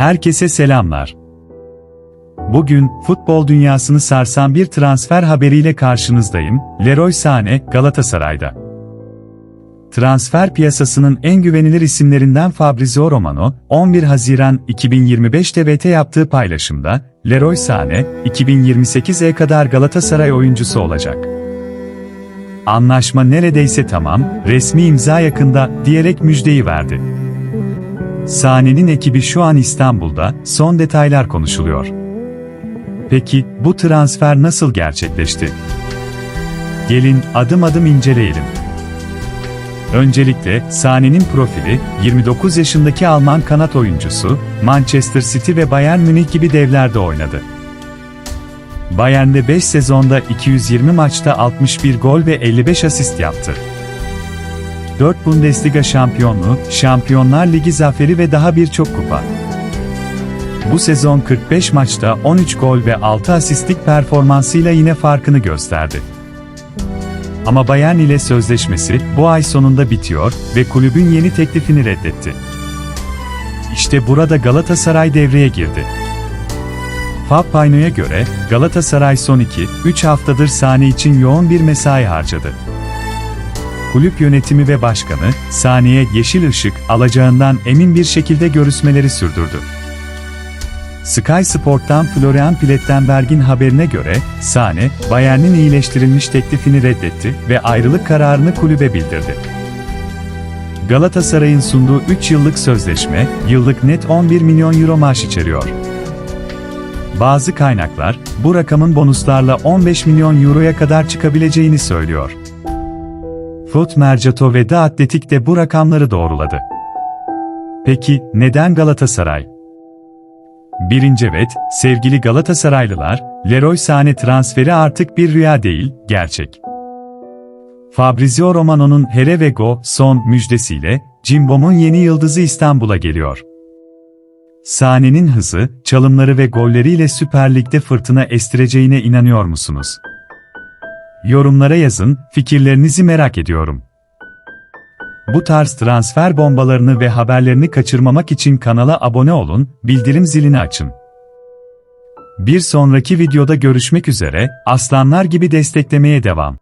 Herkese selamlar. Bugün futbol dünyasını sarsan bir transfer haberiyle karşınızdayım. Leroy Sané Galatasaray'da. Transfer piyasasının en güvenilir isimlerinden Fabrizio Romano, 11 Haziran 2025 TVT yaptığı paylaşımda, Leroy Sané, 2028'e kadar Galatasaray oyuncusu olacak. Anlaşma neredeyse tamam, resmi imza yakında, diyerek müjdeyi verdi. Sane'nin ekibi şu an İstanbul'da, son detaylar konuşuluyor. Peki, bu transfer nasıl gerçekleşti? Gelin adım adım inceleyelim. Öncelikle, Sane'nin profili, 29 yaşındaki Alman kanat oyuncusu, Manchester City ve Bayern Münih gibi devlerde oynadı. Bayern'de 5 sezonda 220 maçta 61 gol ve 55 asist yaptı. 4 Bundesliga şampiyonluğu, Şampiyonlar Ligi zaferi ve daha birçok kupa. Bu sezon 45 maçta 13 gol ve 6 asistlik performansıyla yine farkını gösterdi. Ama Bayern ile sözleşmesi bu ay sonunda bitiyor ve kulübün yeni teklifini reddetti. İşte burada Galatasaray devreye girdi. Fab Payno'ya göre Galatasaray son 2-3 haftadır sahne için yoğun bir mesai harcadı. Kulüp yönetimi ve başkanı, sahneye yeşil ışık alacağından emin bir şekilde görüşmeleri sürdürdü. Sky Sport'tan Florian Plettenberg'in haberine göre, Sane, Bayern'in iyileştirilmiş teklifini reddetti ve ayrılık kararını kulübe bildirdi. Galatasaray'ın sunduğu 3 yıllık sözleşme, yıllık net 11 milyon euro maaş içeriyor. Bazı kaynaklar, bu rakamın bonuslarla 15 milyon euroya kadar çıkabileceğini söylüyor. Foot Mercato ve The Athletic de bu rakamları doğruladı. Peki, neden Galatasaray? Birinci evet, sevgili Galatasaraylılar, Leroy Sané transferi artık bir rüya değil, gerçek. Fabrizio Romano'nun Here ve Go son müjdesiyle, Cimbom'un yeni yıldızı İstanbul'a geliyor. Sané'nin hızı, çalımları ve golleriyle Süper Lig'de fırtına estireceğine inanıyor musunuz? Yorumlara yazın, fikirlerinizi merak ediyorum. Bu tarz transfer bombalarını ve haberlerini kaçırmamak için kanala abone olun, bildirim zilini açın. Bir sonraki videoda görüşmek üzere, aslanlar gibi desteklemeye devam.